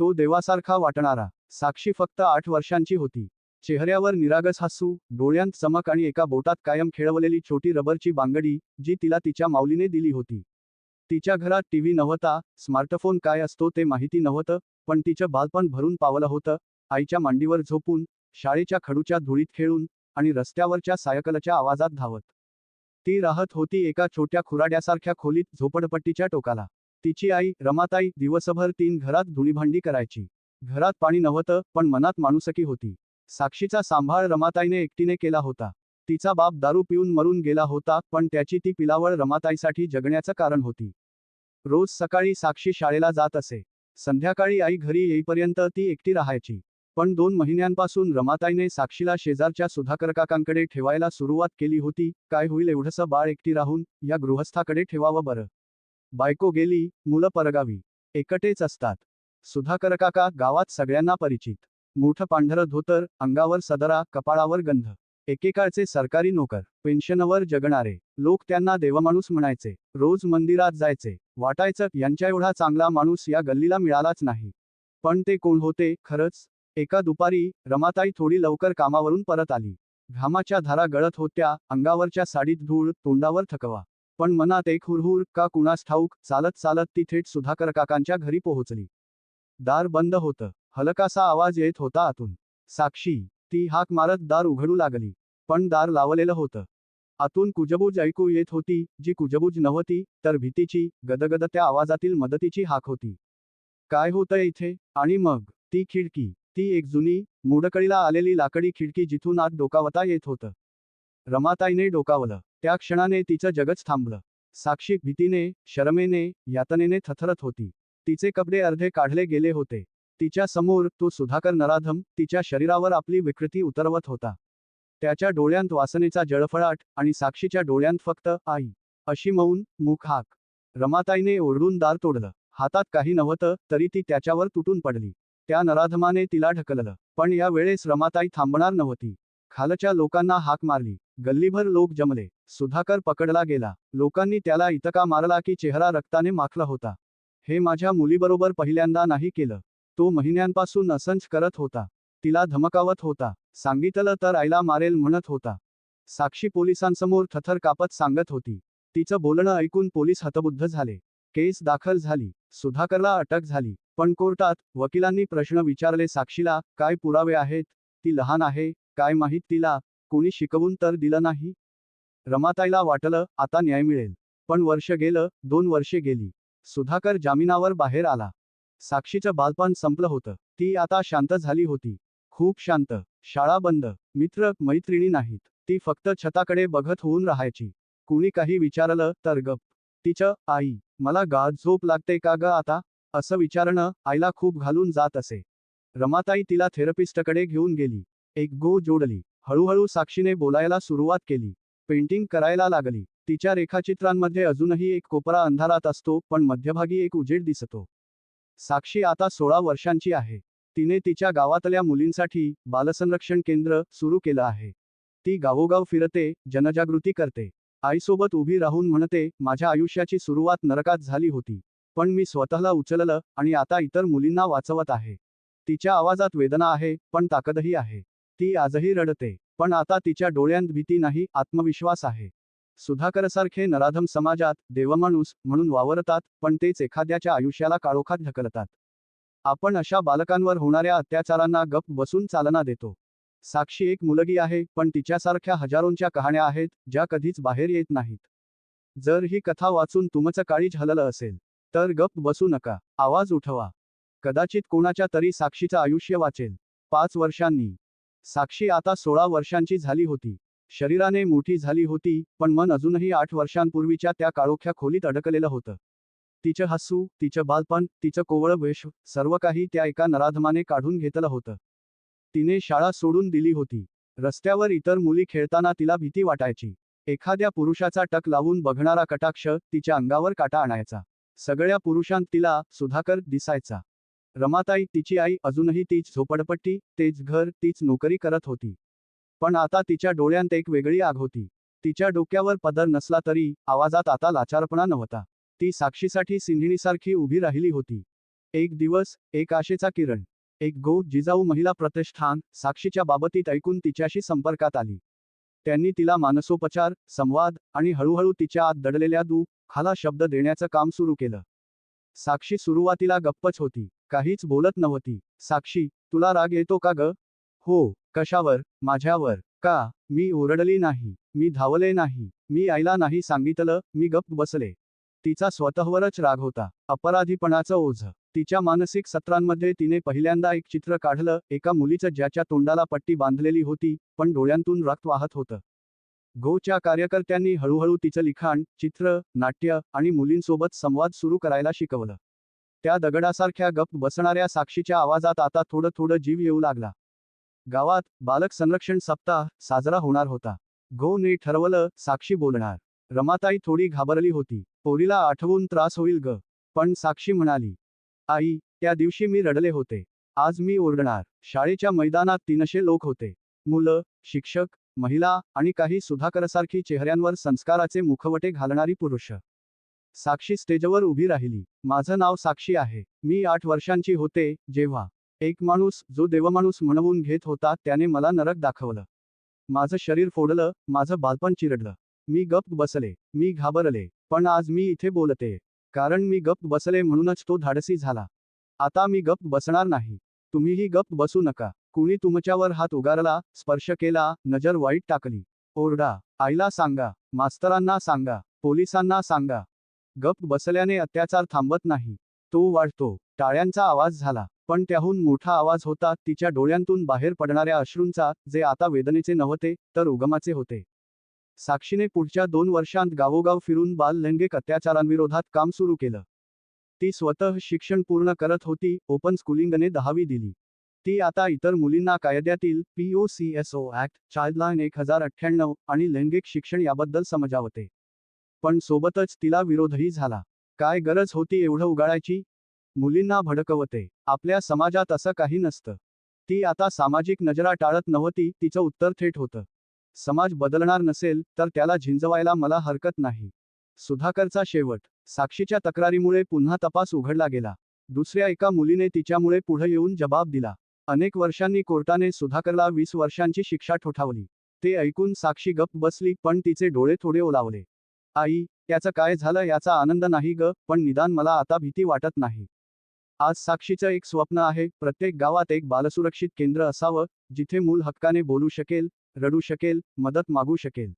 तो देवासारखा वाटणारा. साक्षी फक्त आठ वर्षांची होती. चेहऱ्यावर निरागस हसू डोळ्यांत चमक आणि एका बोटात कायम खेळवलेली छोटी रबरची बांगडी जी तिला तिच्या माऊलीने दिली होती. तिच्या घरात टीव्ही नव्हता स्मार्टफोन काय असतो ते माहिती नव्हतं पण तिचं बालपण भरून पावलं होतं आईच्या मांडीवर झोपून शाळेच्या खडूच्या धुळीत खेळून आणि रस्त्यावरच्या सायकलच्या आवाजात धावत. ती राहत होती एका छोट्या खुराड्यासारख्या खोलीत झोपडपट्टीच्या टोकाला. तिची आई रमाताई दिवसभर तीन घरात धुणीभांडी करायची. घरात पाणी नव्हतं पण मनात माणुसकी होती. साक्षीचा सांभाळ रमाताईने एकटीने केला होता. तिचा बाप दारू पिऊन मरून गेला होता पण त्याची ती पिलावळ रमाताईसाठी जगण्याचं कारण होती. रोज सकाळी साक्षी शाळेला जात असे. संध्याकाळी आई घरी येईपर्यंत ती एकटी राहायची. पण दोन महिन्यांपासून रमाताईने साक्षीला शेजारच्या सुधाकर काकांकडे ठेवायला सुरुवात केली होती काय होईल एवढंसं बाळ एकटी राहून या गृहस्थाकडे ठेवावं बरं. बायको गेली मुलं परगावी. एकटेच असतात. सुधाकर काका गावात सगळ्यांना परिचित. मोठं पांढरं धोतर अंगावर सदरा कपाळावर गंध. एकेकाळचे सरकारी नोकर. पेन्शनवर जगणारे. लोक त्यांना देवमाणूस म्हणायचे. रोज मंदिरात जायचे. वाटायचं यांच्या एवढा चांगला माणूस या गल्लीला मिळालाच नाही. पण ते कोण होते? खरंच? एका दुपारी रमाताई थोडी लवकर कामावरून परत आली. घामाच्या धारा गळत होत्या अंगावरच्या साडीत धूळ तोंडावर थकवा. पण मनात एक हुरहुर का कुणास ठाऊक चालत चालत ती थेट सुधाकर काकांच्या घरी पोहोचली. दार बंद होतं. हलकासा आवाज येत होता आतून. साक्षी ती हाक मारत दार उघडू लागली. पण दार लावलेलं होतं. आतून कुजबूज ऐकू येत होती जी कुजबूज नव्हती तर भीतीची गदगद त्या आवाजातील मदतीची हाक होती. काय होतं इथे? आणि मग? ती खिडकी. ती एक जुनी मुडकळीला आलेली लाकडी खिडकी जिथून आत डोकावता येत होतं. रमाताईने डोकावलं. त्या क्षणाने तिचं जगच थांबलं. साक्षी भीतीने शरमेने यातनेने थथरत होती. तिचे कपडे अर्धे काढले गेले होते. तिच्या समोर तो सुधाकर नराधम तिच्या शरीरावर आपली विकृती उतरवत होता. त्याच्या डोळ्यांत वासनेचा जळफळाट आणि साक्षीच्या डोळ्यांत फक्त आई अशी मौन मुख हाक. रमाताईने ओरडून दार तोडलं. हातात काही नव्हतं तरी ती त्याच्यावर तुटून पडली. त्या नराधमाने तिला ढकललं. पण या वेळेस रमाताई थांबणार नव्हती. खालच्या लोकांना हाक मारली. गल्लीभर लोक जमले. सुधाकर पकडला गेला. लोकांनी त्याला इतका मारला की चेहरा रक्ताने माखला होता. हे माझ्या मुलीबरोबर पहिल्यांदा नाही केलं. तो महिन्यांपासून असंच करत होता. तिला धमकावत होता. सांगितलं तर आईला मारेल म्हणत होता. साक्षी पोलिसांसमोर थथर कापत सांगत होती. तिचं बोलणं ऐकून पोलीस हतबुद्ध झाले. केस दाखल झाली. सुधाकरला अटक झाली. पण कोर्टात वकिलांनी प्रश्न विचारले साक्षीला काय पुरावे आहेत? ती लहान आहे? काय माहीत तिला? कोणी शिकवून तर दिलं नाही? रमाताईला वाटलं आता न्याय मिळेल. पण वर्ष गेलं दोन वर्षे गेली. सुधाकर जामिनावर बाहेर आला. साक्षीचं बालपण संपलं होतं. ती आता शांत झाली होती. खूप शांत. शाळा बंद. मित्र मैत्रिणी नाहीत. ती फक्त छताकडे बघत होऊन राहायची. कुणी काही विचारलं तर गप. तिचं आई मला गाज झोप लागते का ग आता? असं विचारणं आईला खूप घालून जात असे. रमाताई तिला थेरपिस्टकडे घेऊन गेली. एक गो जोडली. हळूहळू साक्षीने बोलायला सुरुवात केली. पेंटिंग करायला लागली. तिच्या रेखाचित्रांमध्ये अजूनही एक कोपरा अंधारात असतो पण मध्यभागी एक उजेड दिसतो. साक्षी आता सोळा वर्षांची आहे. तिने तिच्या गावातल्या मुलींसाठी बालसंरक्षण केंद्र सुरू केलं आहे. ती गावोगाव फिरते जनजागृती करते. आईसोबत उभी राहून म्हणते माझ्या आयुष्याची सुरुवात नरकात झाली होती. पण मी स्वतःला उचललं आणि आता इतर मुलींना वाचवत आहे. तिच्या आवाजात वेदना आहे पण ताकदही आहे. ती आजही रडते. पण आता तिच्या डोळ्यांत भीती नाही आत्मविश्वास आहे. सुधाकरसारखे नराधम समाजात देवमाणूस म्हणून वावरतात पण तेच एखाद्याच्या आयुष्याला काळोखात ढकलतात. आपण अशा बालकांवर होणाऱ्या अत्याचारांना गप बसून चालना देतो. साक्षी एक मुलगी आहे पण तिच्यासारख्या हजारोंच्या कहाण्या आहेत ज्या कधीच बाहेर येत नाहीत. जर ही कथा वाचून तुमचं काळीज हललं असेल तर गप बसू नका आवाज उठवा. कदाचित कोणाच्या तरी साक्षीचं आयुष्य वाचेल. पाच वर्षांनी. साक्षी आता सोळा वर्षांची झाली होती. शरीराने मोठी झाली होती पण मन अजूनही आठ वर्षांपूर्वीच्या त्या काळोख्या खोलीत अडकलेलं होतं. तिचं हसू तिचं बालपण तिचं कोवळ वेश सर्व काही त्या एका नराधमाने काढून घेतलं होतं. तिने शाळा सोडून दिली होती. रस्त्यावर इतर मुली खेळताना तिला भीती वाटायची. एखाद्या पुरुषाचा टक लावून बघणारा कटाक्ष तिच्या अंगावर काटा आणायचा. सगळ्या पुरुषांत तिला सुधाकर दिसायचा. रमाताई तिची आई अजूनही तीच झोपडपट्टी तेच घर तीच नोकरी करत होती. पण आता तिच्या डोळ्यांत एक वेगळी आग होती. तिच्या डोक्यावर पदर नसला तरी आवाजात आता लाचारपणा नव्हता. ती साक्षीसाठी सिंहिणीसारखी उभी राहिली होती. एक दिवस एक आशेचा किरण एक गो जिजाऊ महिला प्रतिष्ठान साक्षीच्या बाबतीत ऐकून तिच्याशी संपर्कात आली. त्यांनी तिला मानसोपचार संवाद आणि हळूहळू तिच्या आत दडलेल्या दू खाला शब्द देण्याचं काम सुरू केलं. साक्षी सुरुवातीला गप्पच होती. काहीच बोलत नव्हती. साक्षी तुला राग येतो का ग? हो. कशावर? माझ्यावर. का? मी ओरडली नाही. मी धावले नाही. मी आईला नाही सांगितलं. मी गप्प बसले. तिचा स्वतःवरच राग होता. अपराधीपणाचं ओझ. तिच्या मानसिक सत्रांमध्ये तिने पहिल्यांदा एक चित्र काढलं. एका मुलीचं ज्याच्या तोंडाला पट्टी बांधलेली होती पण डोळ्यांतून रक्त वाहत होतं. गोच्या कार्यकर्त्यांनी हळूहळू तिचं लिखाण चित्र नाट्य आणि मुलींसोबत संवाद सुरू करायला शिकवलं. त्या दगडासारख्या गप्प बसणाऱ्या साक्षीच्या आवाजात आता थोडं थोडं जीव येऊ लागला. गावात बालक संरक्षण सप्ताह साजरा होणार होता. घोने ठरवलं साक्षी बोलणार. रमाताई थोडी घाबरली होती. पोरीला आठवून त्रास होईल ग. पण साक्षी म्हणाली आई त्या दिवशी मी रडले होते. आज मी ओरडणार. शाळेच्या मैदानात तीनशे लोक होते. मुलं शिक्षक महिला आणि काही सुधाकरसारखी चेहऱ्यांवर संस्काराचे मुखवटे घालणारी पुरुष. साक्षी स्टेजवर उभी राहिली. माझं नाव साक्षी आहे. मी आठ वर्षांची होते जेव्हा एक माणूस जो देवमाणूस म्हणवून घेत होता त्याने मला नरक दाखवलं. माझं शरीर फोडलं माझं बालपण चिरडलं. मी गप्प बसले मी घाबरले पण आज मी इथे बोलते. कारण मी गप्प बसले म्हणूनच तो धाडसी झाला. आता मी गप्प बसणार नाही. तुम्हीही गप्प बसू नका. कुणी तुमच्यावर हात उगारला स्पर्श केला नजर वाईट टाकली. ओरडा आईला सांगा मास्तरांना सांगा पोलिसांना सांगा. गप्प बसल्याने अत्याचार थांबत नाही. तो वाढतो. टाळ्यांचा आवाज झाला. पण त्याहून मोठा आवाज होता. तिच्या डोळ्यांतून बाहेर पडणाऱ्या अश्रूंचा जे आता वेदनेचे नव्हते तर उगमाचे होते. साक्षीने पुढच्या दोन वर्षांत गावोगाव फिरून बाल लैंगिक अत्याचारांविरोधात काम सुरू केलं. ती स्वतः शिक्षण पूर्ण करत होती. ओपन स्कूलिंगने दहावी दिली. ती आता इतर मुलींना कायद्यातील POCSO C S O act childline एक हजार अठ्ठ्याण्णव आणि लैंगिक शिक्षण याबद्दल समजावते. पण सोबतच तिला विरोधही झाला. काय गरज होती एवढं उगाळायची? मुलींना भडकवते. आपल्या समाजात असं काही नसतं. ती आता सामाजिक नजरा टाळत नव्हती तिचं उत्तर थेट होतं. समाज बदलणार नसेल तर त्याला झिंजवायला मला हरकत नाही. सुधाकरचा शेवट. साक्षीच्या तक्रारीमुळे पुन्हा तपास उघडला गेला. दुसऱ्या एका मुलीने तिच्यामुळे पुढे येऊन जबाब दिला. अनेक वर्षांनी कोर्टाने सुधाकरला वीस वर्षांची शिक्षा ठोठावली. ते ऐकून साक्षी गप्प बसली पण तिचे डोळे थोडे ओलावले. आई त्याचं काय झालं याचा आनंद नाही ग पण निदान मला आता भीती वाटत नाही. आज साक्षीचं एक स्वप्न आहे प्रत्येक गावात एक बालसुरक्षित केंद्र असावं जिथे मूल हक्काने बोलू शकेल रडू शकेल मदत मागू शकेल.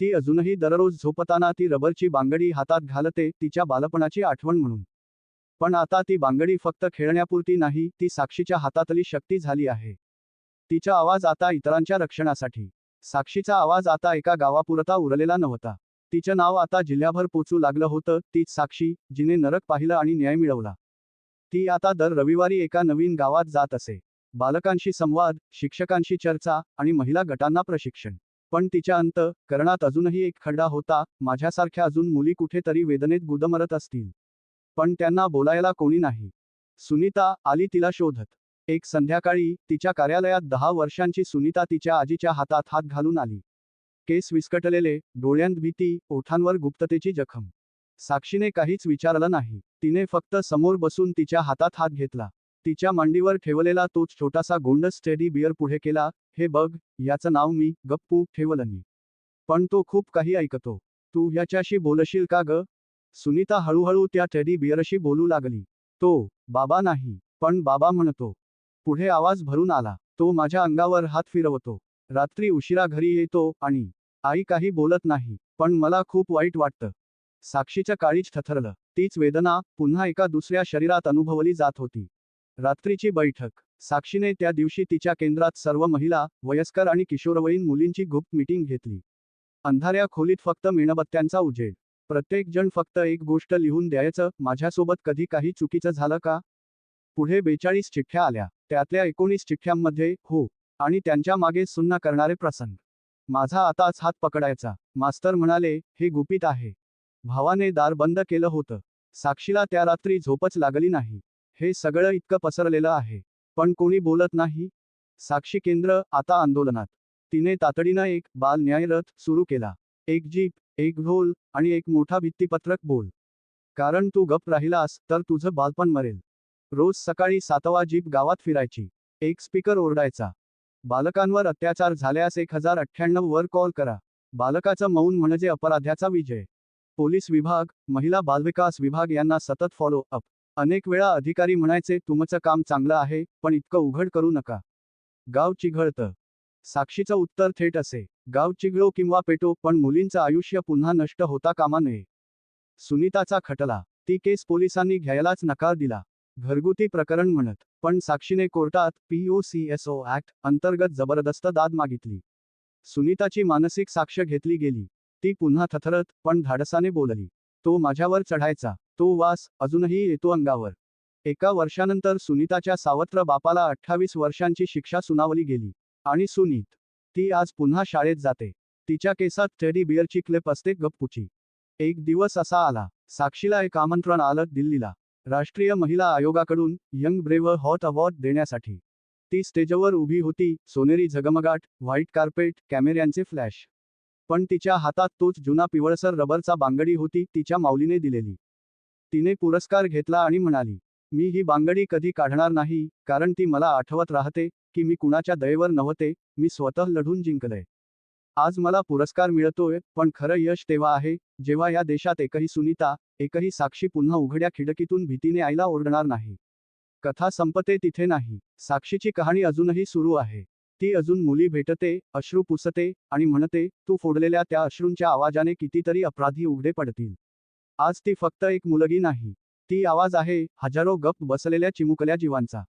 ती अजूनही दररोज झोपताना ती रबरची बांगडी हातात घालते तिच्या बालपणाची आठवण म्हणून. पण आता ती बांगडी फक्त खेळण्यापुरती नाही ती साक्षीच्या हातातली शक्ती झाली आहे. तिचा आवाज आता इतरांच्या रक्षणासाठी. साक्षीचा आवाज आता एका गावापुरता उरलेला नव्हता. तिचं नाव आता जिल्ह्याभर पोचू लागलं होतं तीच साक्षी जिने नरक पाहिलं आणि न्याय मिळवला. ती आता दर रविवारी एका नवीन गावात जात असे. बालकांशी संवाद शिक्षकांशी चर्चा आणि महिला गटांना प्रशिक्षण. पण तिच्या अंत करणात अजूनही एक खड्डा होता माझ्यासारख्या अजून मुली कुठेतरी वेदनेत गुदमरत असतील. पण त्यांना बोलायला कोणी नाही. सुनीता आली तिला शोधत. एक संध्याकाळी तिच्या कार्यालयात दहा वर्षांची सुनीता तिच्या आजीच्या हातात हात घालून आली. केस विस्कटलेले डोळ्यांत भीती ओठांवर गुप्ततेची जखम. साक्षीने काहीच विचारलं नाही. तिने फक्त समोर बसून तिच्या हातात हात घेतला. तिच्या मांडीवर ठेवलेला तोच छोटासा गोंडस स्टेडी बिअर पुढे केला हे बघ याचं नाव मी गप्पू ठेवलंनी पण तो खूप काही ऐकतो. तू ह्याच्याशी बोलशील का ग? सुनीता हळूहळू त्या टेडी बिअरशी बोलू लागली. तो बाबा नाही पण बाबा म्हणतो. पुढे आवाज भरून आला. तो माझ्या अंगावर हात फिरवतो. रात्री उशिरा घरी येतो आणि आई काही बोलत नाही पण मला खूप वाईट वाटतं. साक्षीच्या काळीच थथरलं तीच वेदना पुन्हा एका दुसऱ्या शरीरात अनुभवली जात होती. रात्रीची बैठक. साक्षीने त्या दिवशी तिच्या केंद्रात सर्व महिला वयस्कर आणि किशोरवयीन मुलींची गुप्त मीटिंग घेतली. अंधाऱ्या खोलीत फक्त मेणबत्त्यांचा उजेड. प्रत्येक जण फक्त एक गोष्ट लिहून द्यायचं माझ्यासोबत कधी काही चुकीचं झालं का? पुढे बेचाळीस चिठ्ठ्या आल्या. त्यातल्या एकोणीस चिठ्ठ्यांमध्ये हो आणि त्यांच्या मागे सुन्न करणारे प्रसंग. माझा आताच हात पकडायचा. मास्तर म्हणाले हे गुपित आहे. भावाने दार बंद केलं होतं. साक्षीला त्या रात्री झोपच लागली नाही. हे सगळं इतकं पसरलेलं आहे. पण कोणी बोलत नाही? साक्षी केंद्र आता आंदोलनात. तिने तातडीनं एक बाल न्याय रथ सुरू केला. एक जीप एक ढोल आणि एक मोठा भित्तीपत्रक बोल. कारण तू गप राहिलास तर तुझं बालपण मरेल. रोज सकाळी सातवा जीप गावात फिरायची. एक स्पीकर ओरडायचा. बालकांवर अत्याचार झाल्यास एक हजार अठ्ठ्याण्णव वर कॉल करा. बालकाचं मौन म्हणजे अपराध्याचा विजय. पोलीस विभाग महिला बालविकास विभाग यांना सतत फॉलो अप अनेक वेळा अधिकारी म्हणायचे तुमचं काम चांगलं आहे पण इतकं उघड करू नका. गाव चिघळतं. साक्षीचं उत्तर थेट असे. गाव चिघळो किंवा पेटो पण मुलींचं आयुष्य पुन्हा नष्ट होता कामा नये. सुनीताचा खटला. ती केस पोलिसांनी घ्यायलाच नकार दिला. घरगुती प्रकरण म्हणत पण साक्षीने कोर्टात पीओसीएसओ ऍक्ट अंतर्गत जबरदस्त दाद मागितली. सुनीताची मानसिक साक्ष घेतली गेली. ती पुन्हा थथरत पण धाडसाने बोलली तो माझ्यावर चढायचा तो वास अजूनही येतो अंगावर. एका वर्षानंतर सुनीताच्या सावत्र बापाला अठ्ठावीस वर्षांची शिक्षा सुनावली गेली. आणि सुनीत ती आज पुन्हा शाळेत जाते. तिच्या केसात टेडी बिअरची क्लिप असते गप्पूची. एक दिवस असा आला. साक्षीला एक आमंत्रण आलं दिल्लीला. राष्ट्रीय महिला आयोगाकडून यंग ब्रेव्ह हॉट अवॉर्ड देण्यासाठी. ती स्टेजवर उभी होती सोनेरी झगमगाट व्हाईट कार्पेट कॅमेऱ्यांचे फ्लॅश. पण तिच्या हातात तोच जुना पिवळसर रबरचा बांगडी होती तिच्या माऊलीने दिलेली. तिने पुरस्कार घेतला आणि म्हणाली मी ही बांगडी कधी काढणार नाही कारण ती मला आठवत राहते की मी कुणाच्या दयेवर नव्हते मी स्वतः लढून जिंकलंय आज मला पुरस्कार मिळतोय पण खरं यश तेव्हा आहे जेव्हा या देशात एकही सुनीता एकही साक्षी पुन्हा उघड्या खिडकीतून भीतीने आईला ओरडणार नाही. कथा संपते तिथे नाही साक्षीची कहाणी अजूनही सुरू आहे. ती अजून मुली भेटते अश्रू पुसते आणि म्हणते तू फोडलेल्या त्या अश्रूंच्या आवाजाने कितीतरी अपराधी उघडे पडतील. आज ती फक्त एक मुलगी नाही. ती आवाज आहे हजारो गप्प बसलेल्या चिमुकल्या जीवांचा.